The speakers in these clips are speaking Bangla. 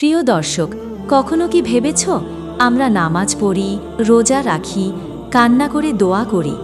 প্রিয় দর্শক, কখনো কি ভেবেছ? আমরা নামাজ পড়ি, রোজা রাখি, কান্না করে দোয়া করি।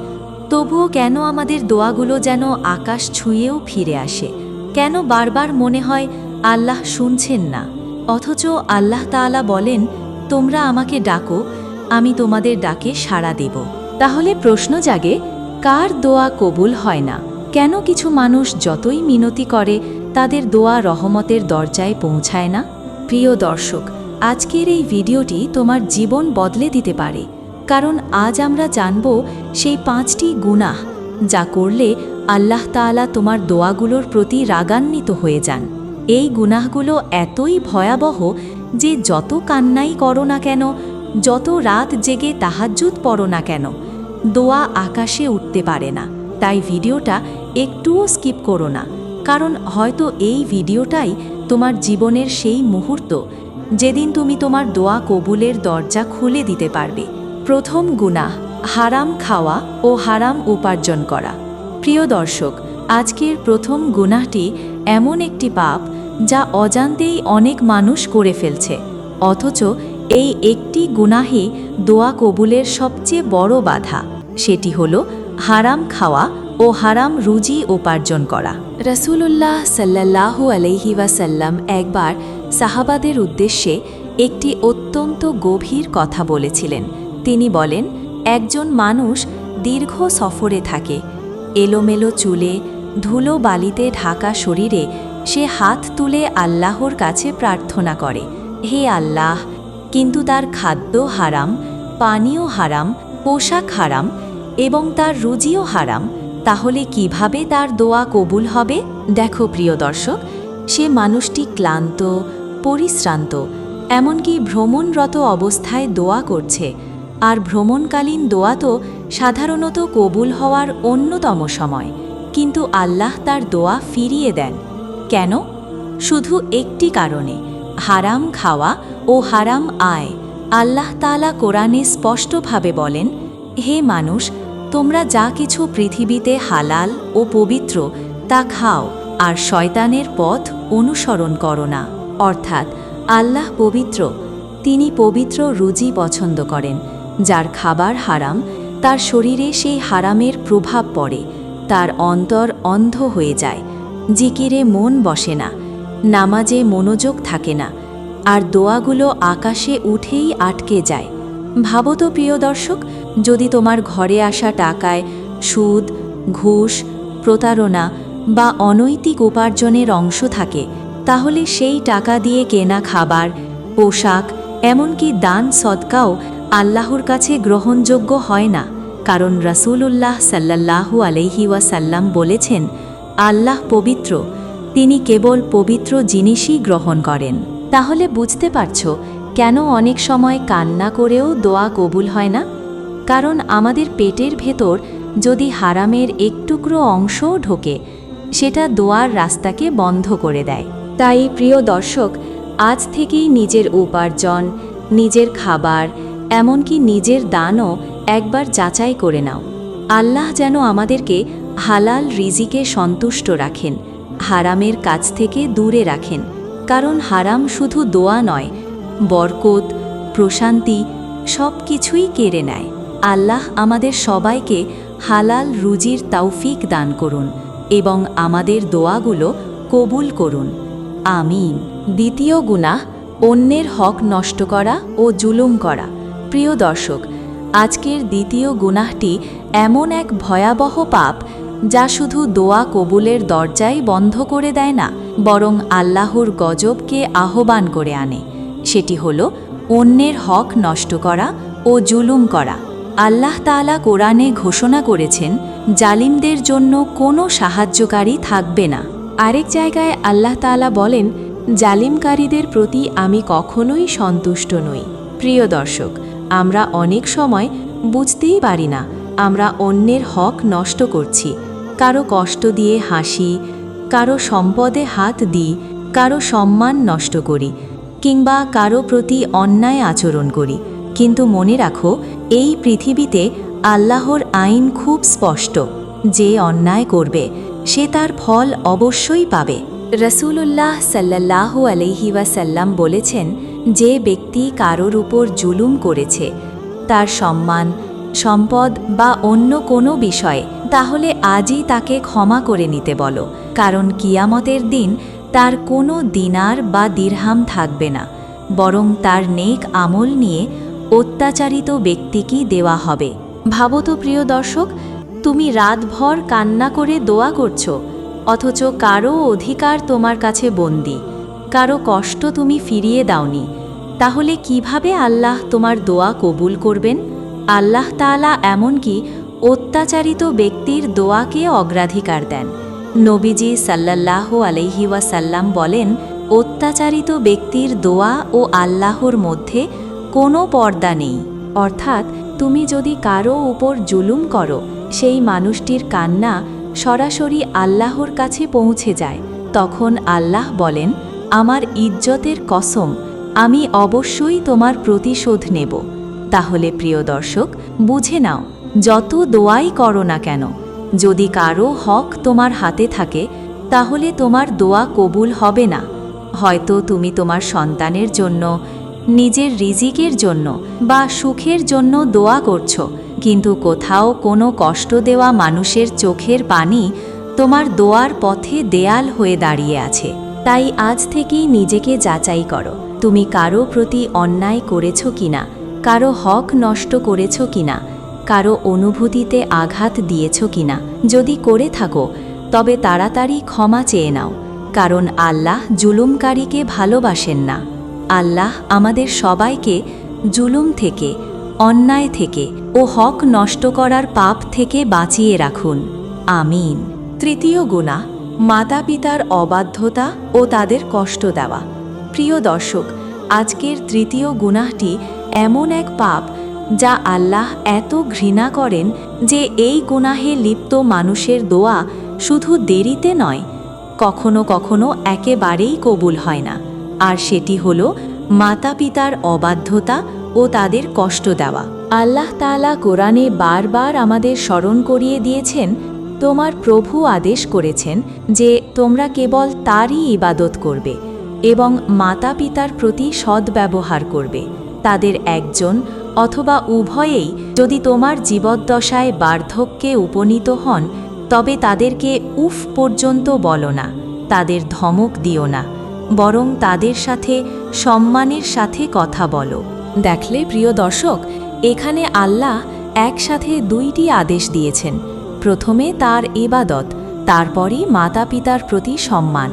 তবুও কেন আমাদের দোয়াগুলো যেন আকাশ ছুঁয়েও ফিরে আসে? কেন বারবার মনে হয় আল্লাহ শুনছেন না? অথচ আল্লাহ তাআলা বলেন, তোমরা আমাকে ডাকো, আমি তোমাদের ডাকে সাড়া দেব। তাহলে প্রশ্ন জাগে, কার দোয়া কবুল হয় না? কেন কিছু মানুষ যতই মিনতি করে, তাদের দোয়া রহমতের দরজায় পৌঁছায় না? প্রিয় দর্শক, আজকের এই ভিডিওটি তোমার জীবন বদলে দিতে পারে, কারণ আজ আমরা জানব সেই পাঁচটি গুনাহ যা করলে আল্লাহ তাআলা তোমার দোয়াগুলোর প্রতি রাগান্বিত হয়ে যান। এই গুনাহগুলো এতই ভয়াবহ যে যত কান্নাই করো না কেন, যত রাত জেগে তাহাজ্জুদ পড়ো না কেন, দোয়া আকাশে উঠতে পারে না। তাই ভিডিওটা একটুও স্কিপ করো না, কারণ হয়তো এই ভিডিওটাই তোমার জীবনের সেই মুহূর্ত যেদিন তুমি তোমার দোয়া কবুলের দরজা খুলে দিতে পারবে। প্রথম গুনাহ, হারাম খাওয়া ও হারাম উপার্জন করা। প্রিয় দর্শক, আজকের প্রথম গুনাহটি এমন একটি পাপ যা অজান্তেই অনেক মানুষ করে ফেলছে। অথচ এই একটি গুনাহি দোয়া কবুলের সবচেয়ে বড় বাধা, সেটি হল হারাম খাওয়া ও হারাম রুজি উপার্জন করা। রসুল্লাহ সাল্লাহু আলহি ওয়াসাল্লাম একবার সাহাবাদের উদ্দেশ্যে একটি অত্যন্ত গভীর কথা বলেছিলেন। তিনি বলেন, একজন মানুষ দীর্ঘ সফরে থাকে, এলোমেলো চুলে, ধুলো বালিতে ঢাকা শরীরে, সে হাত তুলে আল্লাহর কাছে প্রার্থনা করে, হে আল্লাহ, কিন্তু তার খাদ্য হারাম, পানীয় হারাম, পোশাক হারাম এবং তার রুজিও হারাম তাহলে কীভাবে তার দোয়া কবুল হবে? দেখো প্রিয় দর্শক, সে মানুষটি ক্লান্ত, পরিশ্রান্ত, এমনকি ভ্রমণরত অবস্থায় দোয়া করছে। আর ভ্রমণকালীন দোয়া তো সাধারণত কবুল হওয়ার অন্যতম সময়। কিন্তু আল্লাহ তার দোয়া ফিরিয়ে দেন। কেন? শুধু একটি কারণে, হারাম খাওয়া ও হারাম আয়। আল্লাহ তালা কোরআনে স্পষ্টভাবে বলেন, হে মানুষ তোমরা যা কিছু পৃথিবীতে হালাল ও পবিত্র, তা খাও, আর শয়তানের পথ অনুসরণ করো না। অর্থাৎ আল্লাহ পবিত্র, তিনি পবিত্র রুজি পছন্দ করেন। যার খাবার হারাম, তার শরীরে সেই হারামের প্রভাব পড়ে, তার অন্তর অন্ধ হয়ে যায়। জিকিরে মন বসে না, নামাজে মনোযোগ থাকে না, আর দোয়াগুলো আকাশে উঠেই আটকে যায়। ভাবো তো প্রিয় দর্শক, যদি তোমার ঘরে আসা টাকায় সুদ, ঘুষ, প্রতারণা বা অনৈতিক উপার্জনের অংশ থাকে, তাহলে সেই টাকা দিয়ে কেনা খাবার, পোশাক, এমনকি দান সদকাও আল্লাহর কাছে গ্রহণযোগ্য হয় না। কারণ রসুলুল্লাহ সাল্লাল্লাহু আলহি ওয়াসাল্লাম বলেছেন, আল্লাহ পবিত্র, তিনি কেবল পবিত্র জিনিসই গ্রহণ করেন। তাহলে বুঝতে পারছ কেন অনেক সময় কান্না করেও দোয়া কবুল হয় না? কারণ আমাদের পেটের ভেতর যদি হারামের একটুকরো অংশও ঢোকে, সেটা দোয়ার রাস্তাকে বন্ধ করে দেয়। তাই প্রিয় দর্শক, আজ থেকেই নিজের উপার্জন, নিজের খাবার, এমনকি নিজের দানও একবার যাচাই করে নাও। আল্লাহ যেন আমাদেরকে হালাল রিজিকে সন্তুষ্ট রাখেন, হারামের কাছ থেকে দূরে রাখেন। কারণ হারাম শুধু দোয়া নয় বরকত, প্রশান্তি সব কিছুই কেড়ে নেয়। আল্লাহ আমাদের সবাইকে হালাল রুজির তাওফিক দান করুন এবং আমাদের দোয়াগুলো কবুল করুন। আমিন। দ্বিতীয় গুনাহ, অন্যের হক নষ্ট করা ও জুলুম করা। প্রিয় দর্শক, আজকের দ্বিতীয় গুনাহটি এমন এক ভয়াবহ পাপ যা শুধু দোয়া কবুলের দরজাই বন্ধ করে দেয় না, বরং আল্লাহর গজবকে আহ্বান করে আনে। সেটি হল অন্যের হক নষ্ট করা ও জুলুম করা। আল্লাহ তাআলা কোরআনে ঘোষণা করেছেন, জালিমদের জন্য কোনো সাহায্যকারী থাকবে না। আরেক জায়গায় আল্লাহ তাআলা বলেন, জালিমকারীদের প্রতি আমি কখনোই সন্তুষ্ট নই। প্রিয় দর্শক, আমরা অনেক সময় বুঝতেই পারি না, আমরা অন্যের হক নষ্ট করছি। কারও কষ্ট দিয়ে হাসি, কারও সম্পদে হাত দিই, কারও সম্মান নষ্ট করি। কিংবা কারও প্রতি অন্যায় আচরণ করি। কিন্তু মনে রাখো, এই পৃথিবীতে আল্লাহর আইন খুব স্পষ্ট। যে অন্যায় করবে, সে তার ফল অবশ্যই পাবে। রসুলুল্লাহ সাল্লাল্লাহু আলহি ওয়াসাল্লাম বলেছেন, যে ব্যক্তি কারোর উপর জুলুম করেছে, তার সম্মান, সম্পদ বা অন্য কোনো বিষয়ে, তাহলে আজই তাকে ক্ষমা করে নিতে বলো। কারণ কিয়ামতের দিন তার কোনো দিনার বা দিরহাম থাকবে না, বরং তার নেক আমল নিয়ে অত্যাচারিত ব্যক্তিকেই দেওয়া হবে। ভাবো তো প্রিয় দর্শক, তুমি রাতভর কান্না করে দোয়া করছ, অথচ কারও অধিকার তোমার কাছে বন্দি, কারও কষ্ট তুমি ফিরিয়ে দাওনি, তাহলে কীভাবে আল্লাহ তোমার দোয়া কবুল করবেন? আল্লাহ তাআলা এমনকি অত্যাচারিত ব্যক্তির দোয়াকে অগ্রাধিকার দেন। নবীজি সাল্লাল্লাহু আলাইহি ওয়াসাল্লাম বলেন, অত্যাচারিত ব্যক্তির দোয়া ও আল্লাহর মধ্যে কোনো পর্দা নেই। অর্থাৎ, তুমি যদি কারও উপর জুলুম করো, সেই মানুষটির কান্না সরাসরি আল্লাহর কাছে পৌঁছে যায়। তখন আল্লাহ বলেন, আমার ইজ্জতের কসম, আমি অবশ্যই তোমার প্রতিশোধ নেব। তাহলে প্রিয় দর্শক, বুঝে নাও, যত দোয়াই করো না কেন যদি কারও হক তোমার হাতে থাকে, তাহলে তোমার দোয়া কবুল হবে না। হয়তো তুমি তোমার সন্তানের জন্য, নিজের রিজিকের জন্য বা সুখের জন্য দোয়া করছ, কিন্তু কোথাও কোনো কষ্ট দেওয়া মানুষের চোখের পানি তোমার দোয়ার পথে দেয়াল হয়ে দাঁড়িয়ে আছে। তাই আজ থেকেই নিজেকে যাচাই করো, তুমি কারও প্রতি অন্যায় করেছ কিনা, কারও হক নষ্ট করেছ কিনা কারও অনুভূতিতে আঘাত দিয়েছ কিনা। যদি করে থাকো, তবে তাড়াতাড়ি ক্ষমা চেয়ে নাও, কারণ আল্লাহ জুলুমকারীকে ভালোবাসেন না। আল্লাহ আমাদের সবাইকে জুলুম থেকে, অন্যায় থেকে ও হক নষ্ট করার পাপ থেকে বাঁচিয়ে রাখুন। আমিন। তৃতীয় গুণা মাতা পিতার অবাধ্যতা ও তাদের কষ্ট দেওয়া। প্রিয় দর্শক, আজকের তৃতীয় গুনাহটি এমন এক পাপ যা আল্লাহ এত ঘৃণা করেন যে এই গুনাহে লিপ্ত মানুষের দোয়া শুধু দেরিতে নয়, কখনো কখনো একেবারেই কবুল হয় না। আর সেটি হল মাতা পিতার অবাধ্যতা ও তাদের কষ্ট দেওয়া। আল্লাহ তাআলা কোরআনে বারবার আমাদের স্মরণ করিয়ে দিয়েছেন, তোমার প্রভু আদেশ করেছেন যে তোমরা কেবল তারই ইবাদত করবে এবং মাতা পিতার প্রতি সদ্ব্যবহার করবে। তাদের একজন অথবা উভয়েই যদি তোমার জীবদ্দশায় বার্ধক্যে উপনীত হন, তবে তাদেরকে উফ পর্যন্ত বলো না, তাদের ধমক দিও না, বরং তাদের সাথে, সম্মানের সাথে কথা বলো। দেখলে প্রিয় দর্শক, এখানে আল্লাহ একসাথে দুইটি আদেশ দিয়েছেন। প্রথমে তার এবাদত তারপরই মাতা পিতার প্রতি সম্মান।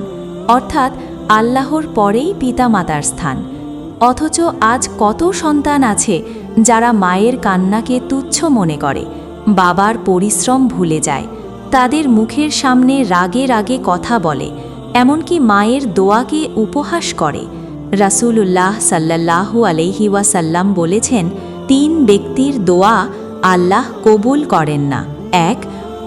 অর্থাৎ আল্লাহর পরেই পিতামাতার স্থান। অথচ আজ কত সন্তান আছে যারা মায়ের কান্নাকে তুচ্ছ মনে করে, বাবার পরিশ্রম ভুলে যায়, তাদের মুখের সামনে রাগে রাগে কথা বলে, এমনকি মায়ের দোয়াকে উপহাস করে। রাসূলুল্লাহ সাল্লাল্লাহু আলাইহি ওয়াসাল্লাম বলেছেন, তিন ব্যক্তির দোয়া আল্লাহ কবুল করেন না। এক,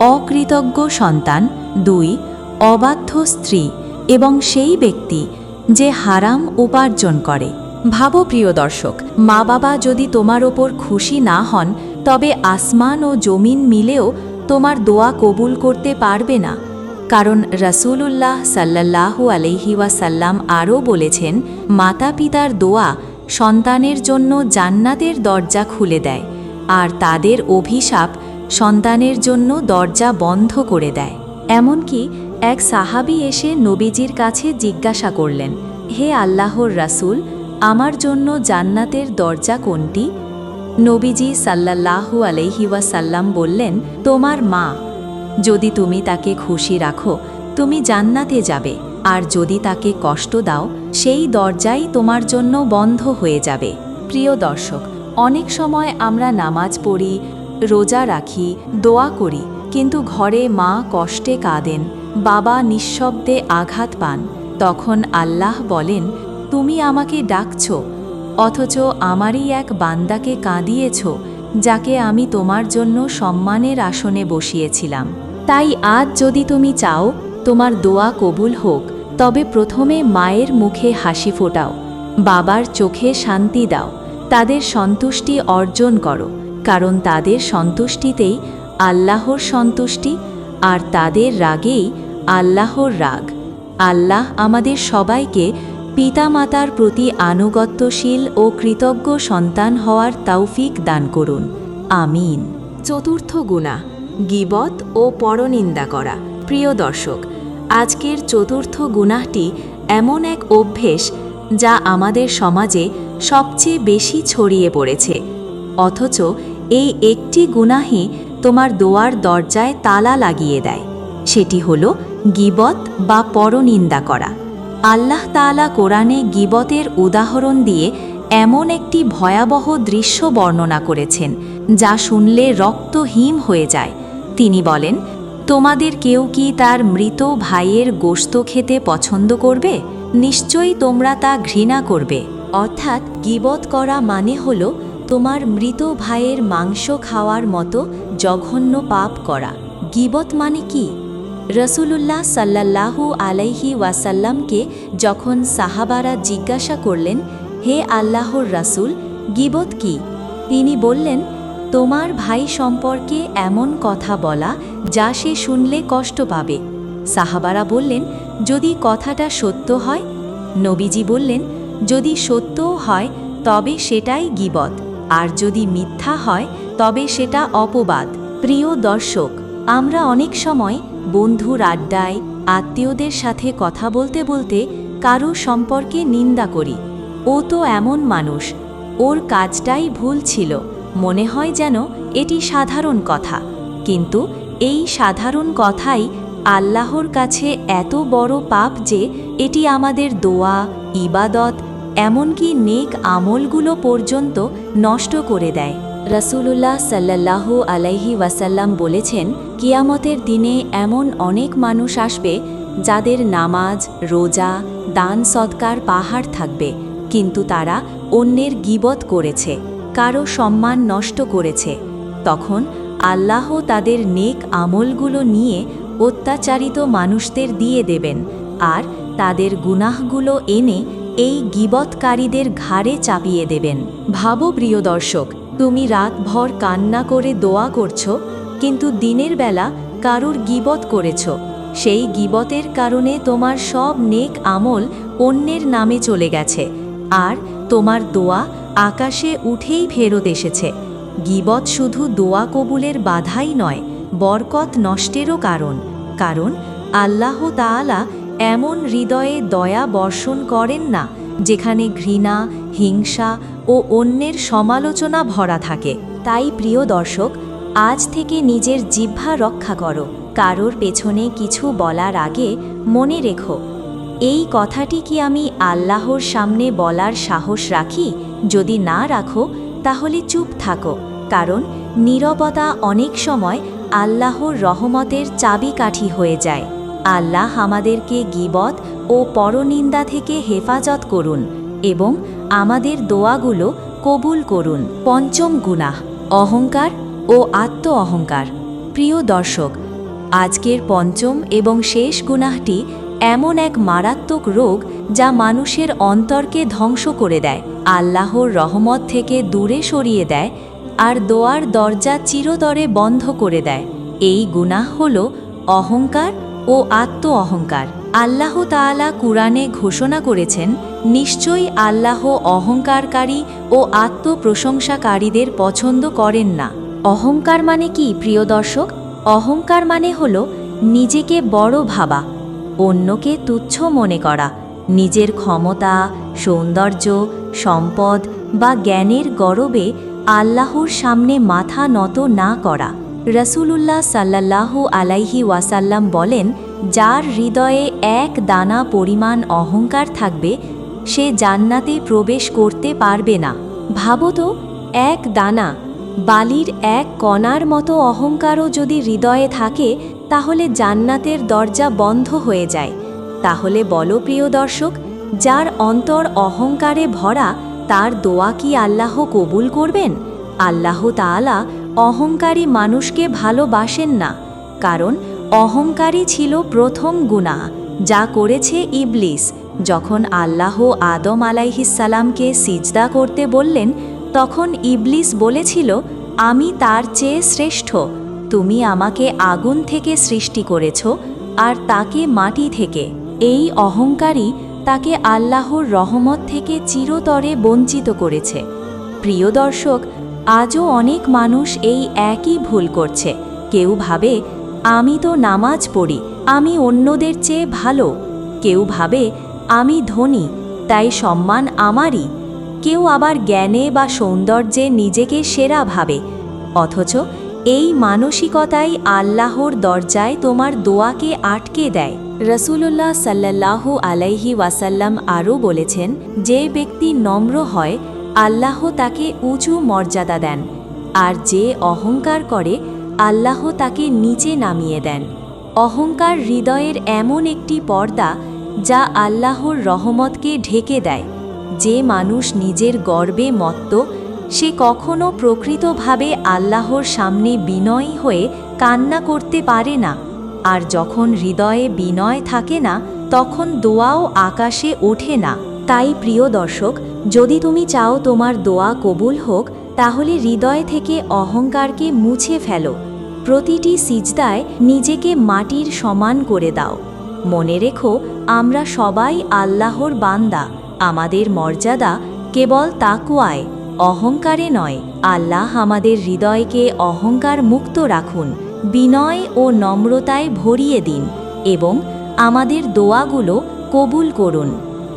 অকৃতজ্ঞ সন্তান। দুই, অবাধ্য স্ত্রী। এবং সেই ব্যক্তি যে হারাম উপার্জন করে। ভাবো প্রিয় দর্শক, মা বাবা যদি তোমার ওপর খুশি না হন, তবে আসমান ও জমিন মিলেও তোমার দোয়া কবুল করতে পারবে না। কারণ রসুলুল্লাহ সাল্লাল্লাহু আলহি ওয়াসাল্লাম আরও বলেছেন মাতা পিতার দোয়া সন্তানের জন্য জান্নাতের দরজা খুলে দেয়, আর তাদের অভিশাপ সন্তানের জন্য দরজা বন্ধ করে দেয়। এমনকি এক সাহাবি এসে নবীজির কাছে জিজ্ঞাসা করলেন, হে আল্লাহর রাসূল আমার জন্য জান্নাতের দরজা কোনটি? নবীজি সাল্লাল্লাহু আলহি ওয়াসাল্লাম বললেন, তোমার মা। যদি তুমি তাকে খুশি রাখো, তুমি জান্নাতে যাবে। আর যদি তাকে কষ্ট দাও, সেই দরজাই তোমার জন্য বন্ধ হয়ে যাবে। প্রিয় দর্শক, অনেক সময় আমরা নামাজ পড়ি, রোজা রাখি, দোয়া করি, কিন্তু ঘরে মা কষ্টে কাঁদেন, বাবা নিঃশব্দে আঘাত পান। তখন আল্লাহ বলেন তুমি আমাকে ডাকছ, অথচ আমারই এক বান্দাকে কাঁদিয়েছ, যাকে আমি তোমার জন্য সম্মানের আসনে বসিয়েছিলাম। তাই আজ যদি তুমি চাও, তোমার দোয়া কবুল হোক, তবে প্রথমে মায়ের মুখে হাসি ফোটাও, বাবার চোখে শান্তি দাও, তাদের সন্তুষ্টি অর্জন করো, কারণ তাদের সন্তুষ্টিতেই আল্লাহর সন্তুষ্টি, আর তাদের রাগেই আল্লাহর রাগ। আল্লাহ আমাদের সবাইকে পিতামাতার প্রতি আনুগত্যশীল ও কৃতজ্ঞ সন্তান হওয়ার তৌফিক দান করুন। আমিন। চতুর্থ গুণা, গিবত ও পরনিন্দা করা। প্রিয় দর্শক, আজকের চতুর্থ গুনাহটি এমন এক অভ্যেস যা আমাদের সমাজে সবচেয়ে বেশি ছড়িয়ে পড়েছে। অথচ এই একটি গুনাহি তোমার দোয়ার দরজায় তালা লাগিয়ে দেয়। সেটি হল গিবত বা পরনিন্দা করা। আল্লাহ তাআলা কোরআনে গিবতের উদাহরণ দিয়ে এমন একটি ভয়াবহ দৃশ্য বর্ণনা করেছেন, যা শুনলে রক্ত হিম হয়ে যায়। তিনি বলেন, তোমাদের কেউ কি তার মৃত ভাইয়ের গোশত খেতে পছন্দ করবে? নিশ্চয়ই তোমরা তা ঘৃণা করবে। অর্থাৎ গিবত করা মানে হল তোমার মৃত ভাইয়ের মাংস খাওয়ার মতো জঘন্য পাপ করা। গিবত মানে কি? রসুলুল্লাহ সাল্লাল্লাহু আলাইহি ওয়াসাল্লামকে যখন সাহাবারা জিজ্ঞাসা করলেন, হে আল্লাহর রাসূল, গিবত কি? তিনি বললেন, তোমার ভাই সম্পর্কে এমন কথা বলা যা সে শুনলে কষ্ট পাবে। সাহাবারা বললেন, যদি কথাটা সত্য হয়? নবীজি বললেন, যদি সত্যও হয়, তবে সেটাই গিবত, আর যদি মিথ্যা হয়, তবে সেটা অপবাদ। প্রিয় দর্শক, আমরা অনেক সময় বন্ধুর আড্ডায়, আত্মীয়দের সাথে কথা বলতে বলতে কারও সম্পর্কে নিন্দা করি। ও তো এমন মানুষ। ওর কাজটাই ভুল ছিল। মনে হয় যেন এটি সাধারণ কথা। কিন্তু এই সাধারণ কথাই আল্লাহর কাছে এত বড় পাপ যে এটি আমাদের দোয়া, ইবাদত, এমনকি নেক আমলগুলো পর্যন্ত নষ্ট করে দেয়। রসুলুল্লাহ সাল্লাল্লাহু আলাইহি ওয়াসাল্লাম বলেছেন, কিয়ামতের দিনে এমন অনেক মানুষ আসবে যাদের নামাজ, রোজা, দান সৎকার পাহাড় থাকবে, কিন্তু তারা অন্যের গিবত করেছে, কারও সম্মান নষ্ট করেছে। তখন আল্লাহ তাদের নেক আমলগুলো নিয়ে অত্যাচারিত মানুষদের দিয়ে দেবেন আর তাদের গুনাহগুলো এনে এই গিবতকারীদের ঘাড়ে চাপিয়ে দেবেন। ভাবো প্রিয় দর্শক তুমি রাতভর কান্না করে দোয়া করছ, কিন্তু দিনের বেলা কারুর গিবত করেছ। সেই গিবতের কারণে তোমার সব নেক আমল অন্যের নামে চলে গেছে, আর তোমার দোয়া আকাশে উঠেই ফেরত এসেছে। গিবত শুধু দোয়া কবুলের বাধাই নয়, বরকত নষ্টেরও কারণ কারণ আল্লাহ তাআলা এমন হৃদয়ে দয়া বর্ষণ করেন না, যেখানে ঘৃণা, হিংসা ও অন্যের সমালোচনা ভরা থাকে। তাই প্রিয় দর্শক, আজ থেকে নিজের জিহ্বা রক্ষা করো। কারোর পেছনে কিছু বলার আগে মনে রেখো, এই কথাটি কি আমি আল্লাহর সামনে বলার সাহস রাখি? যদি না রাখো, তাহলে চুপ থাকো। কারণ নীরবতা অনেক সময় আল্লাহর রহমতের চাবিকাঠি হয়ে যায়। আল্লাহ আমাদেরকে গিবত ও পরনিন্দা থেকে হেফাজত করুন। এবং আমাদের দোয়াগুলো কবুল করুন। পঞ্চম গুনাহ, অহংকার ও আত্ম অহংকার প্রিয় দর্শক, আজকের পঞ্চম এবং শেষ গুনাহটি এমন এক মারাত্মক রোগ যা মানুষের অন্তরকে ধ্বংস করে দেয়, আল্লাহর রহমত থেকে দূরে সরিয়ে দেয় আর দোয়ার দরজা চিরতরে বন্ধ করে দেয়। এই গুনাহ হল অহংকার ও আত্ম অহংকার আল্লাহ তাআলা কুরআনে ঘোষণা করেছেন, নিশ্চয়ই আল্লাহ অহংকারকারী ও আত্মপ্রশংসাকারীদের পছন্দ করেন না। অহংকার মানে কি, প্রিয় দর্শক? অহংকার মানে হল নিজেকে বড় ভাবা, অন্যকে তুচ্ছ মনে করা, নিজের ক্ষমতা, সৌন্দর্য, সম্পদ বা জ্ঞানের গরবে আল্লাহর সামনে মাথা নত না করা। রসুলুল্লাহ সাল্লাল্লাহু আলাইহি ওয়াসাল্লাম বলেন যার হৃদয়ে এক দানা পরিমাণ অহংকার থাকবে, সে জান্নাতে প্রবেশ করতে পারবে না। ভাবো তো এক দানা, বালির এক কণার মতো অহংকারও যদি হৃদয়ে থাকে, তাহলে জান্নাতের দরজা বন্ধ হয়ে যায়। তাহলে বলো, প্রিয় দর্শক, যার অন্তর অহংকারে ভরা, তার দোয়া কি আল্লাহ কবুল করবেন? আল্লাহ তাআলা অহংকারী মানুষকে ভালোবাসেন না। কারণ অহংকারী ছিল প্রথম গুণা, যা করেছে ইবলিস। যখন আল্লাহ আদম আলাইহিসালামকে সিজদা করতে বললেন, তখন ইবলিস বলেছিল, আমি তার চেয়ে শ্রেষ্ঠ। তুমি আমাকে আগুন থেকে সৃষ্টি করেছ আর তাকে মাটি থেকে। এই অহংকারই তাকে আল্লাহর রহমত থেকে চিরতরে বঞ্চিত করেছে। প্রিয় দর্শক, আজও অনেক মানুষ এই একই ভুল করছে। কেউ ভাবে আমি তো নামাজ পড়ি, আমি অন্যদের চেয়ে ভালো। কেউ ভাবে, আমি ধনী, তাই সম্মান আমারই। কেউ আবার জ্ঞানে বা সৌন্দর্যে নিজেকে সেরা ভাবে। অথচ এই মানসিকতাই আল্লাহর দরজায় তোমার দোয়াকে আটকে দেয়। রসুল্লাহ সাল্লাল্লাহু আলাইহি ওয়াসাল্লাম আরও বলেছেন, যে ব্যক্তি নম্র হয়, আল্লাহ তাকে উঁচু মর্যাদা দেন। আর যে অহংকার করে আল্লাহ তাকে নিচে নামিয়ে দেন। অহংকার হৃদয়ের এমন একটি পর্দা যা আল্লাহর রহমতকে ঢেকে দেয়। যে মানুষ নিজের গর্বে মত্ত, সে কখনো প্রকৃতভাবে আল্লাহর সামনে বিনয়ী হয়ে কান্না করতে পারে না। আর যখন হৃদয়ে বিনয় থাকে না, তখন দোয়াও আকাশে ওঠে না। তাই প্রিয় দর্শক, যদি তুমি চাও তোমার দোয়া কবুল হোক, তাহলে হৃদয় থেকে অহংকারকে মুছে ফেলো। প্রতিটি সিজদায় নিজেকে মাটির সমান করে দাও। মনে রেখো, আমরা সবাই আল্লাহর বান্দা, আমাদের মর্যাদা কেবল তাকুয়ায়, অহংকারে নয়। আল্লাহ আমাদের হৃদয়কে অহংকার মুক্ত রাখুন, বিনয় ও নম্রতায় ভরিয়ে দিন এবং আমাদের দোয়াগুলো কবুল করুন।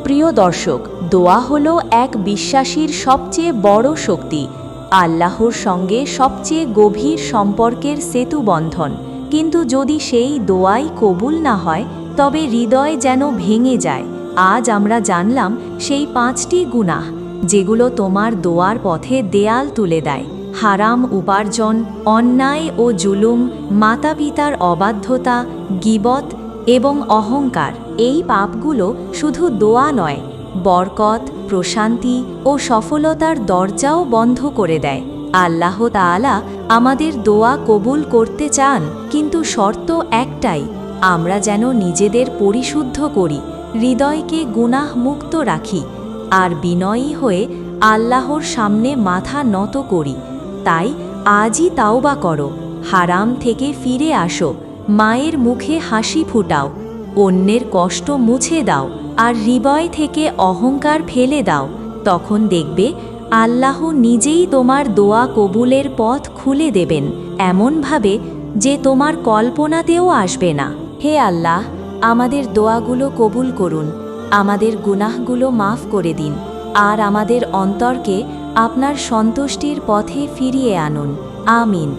প্রিয় দর্শক, দোয়া হলো এক বিশ্বাসীর সবচেয়ে বড় শক্তি। আল্লাহর সঙ্গে সবচেয়ে গভীর সম্পর্কের সেতুবন্ধন কিন্তু যদি সেই দোয়াই কবুল না হয়, তবে হৃদয় যেন ভেঙে যায়। আজ আমরা জানলাম সেই পাঁচটি গুনাহ, যেগুলো তোমার দোয়ার পথে দেয়াল তুলে দেয়। হারাম উপার্জন, অন্যায় ও জুলুম মাতা পিতার অবাধ্যতা, গিবত এবং অহংকার, এই পাপগুলো শুধু দোয়া নয় বরকত, প্রশান্তি ও সফলতার দরজাও বন্ধ করে দেয়। আল্লাহ তাআলা আমাদের দোয়া কবুল করতে চান, কিন্তু শর্ত একটাই, আমরা যেন নিজেদের পরিশুদ্ধ করি, হৃদয়কে গুনাহ মুক্ত রাখি, আর বিনয়ী হয়ে আল্লাহর সামনে মাথা নত করি। তাই আজই তাওবা করো, হারাম থেকে ফিরে আসো, মায়ের মুখে হাসি ফুটাও, অন্যের কষ্ট মুছে দাও আর হৃদয় থেকে অহংকার ফেলে দাও। তখন দেখবে আল্লাহ নিজেই তোমার দোয়া কবুলের পথ খুলে দেবেন, এমনভাবে যে তোমার কল্পনাতেও আসবে না। হে আল্লাহ, আমাদের দোয়াগুলো কবুল করুন, আমাদের গুনাহগুলো মাফ করে দিন, আর আমাদের অন্তরকে আপনার সন্তুষ্টির পথে ফিরিয়ে আনুন। আমিন।